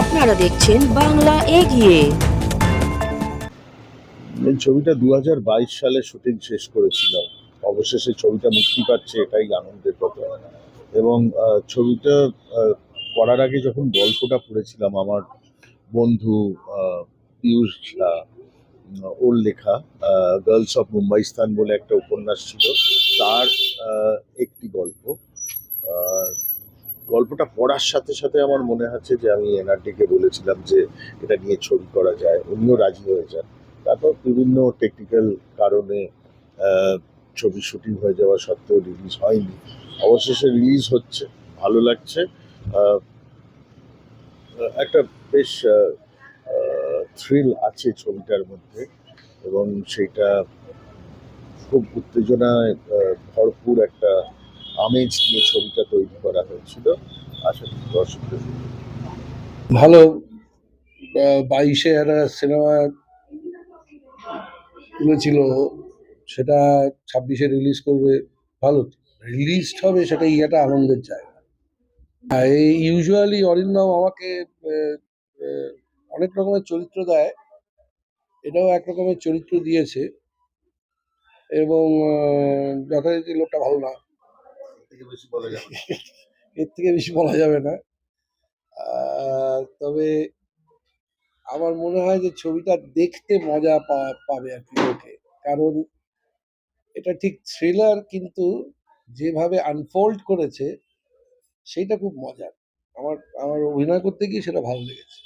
আপনারা দেখছেন বাংলা এগিয়ে। ছবিটা দু সালে শুটিং শেষ করেছিলাম অবশেষে ছবিটা মুক্তি পাচ্ছে এটাই আনন্দের কথা। এবং ছবিটা করার আগে যখন গল্পটা পড়েছিলাম, আমার বন্ধু পীয়ূষ ঝা ওর লেখা গার্লস অফ মুম্বাইস্তান বলে একটা উপন্যাস ছিল। তার একটি গল্প। গল্পটা পড়ার সাথে সাথে আমার মনে হচ্ছে যে আমি এনআরডিকে বলেছিলাম যে এটা নিয়ে ছবি করা যায়, উনিও রাজি হয়ে যান। তারপর বিভিন্ন টেকনিক্যাল কারণে ছবি শুটিং হয়ে যাওয়া সত্ত্বেও রিলিজ হয়নি। অবশেষে রিলিজ হচ্ছে, ভালো লাগছে। একটা বেশ থ্রিল আছে ছবিটার মধ্যে এবং সেটা খুব উত্তেজনায় ভরপুর একটা আমেজ নিয়ে ছবিটা তৈরি করা হয়েছিল। ভালো বাইশে একটা সিনেমা তুলেছিল, সেটা ছাব্বিশে রিলিজ করবে, ভালো। রিলিজ হবে সেটা একটা আনন্দের জায়গা। এই ইউজুয়ালি অরিন্দম আমাকে অনেক রকমের চরিত্র দেয়, এটাও এক রকমের চরিত্র দিয়েছে। এবং যথারীতি লোকটা ভালো না। এর থেকে বেশি বলা যাবে না। তবে আমার মনে হয় যে ছবিটা দেখতে মজা পাবে আর কি লোকে। কারণ এটা ঠিক থ্রিলার কিন্তু যেভাবে আনফোল্ড করেছে সেটা খুব মজার। আমার আমার অভিনয় করতে গিয়ে সেটা ভালো লেগেছে।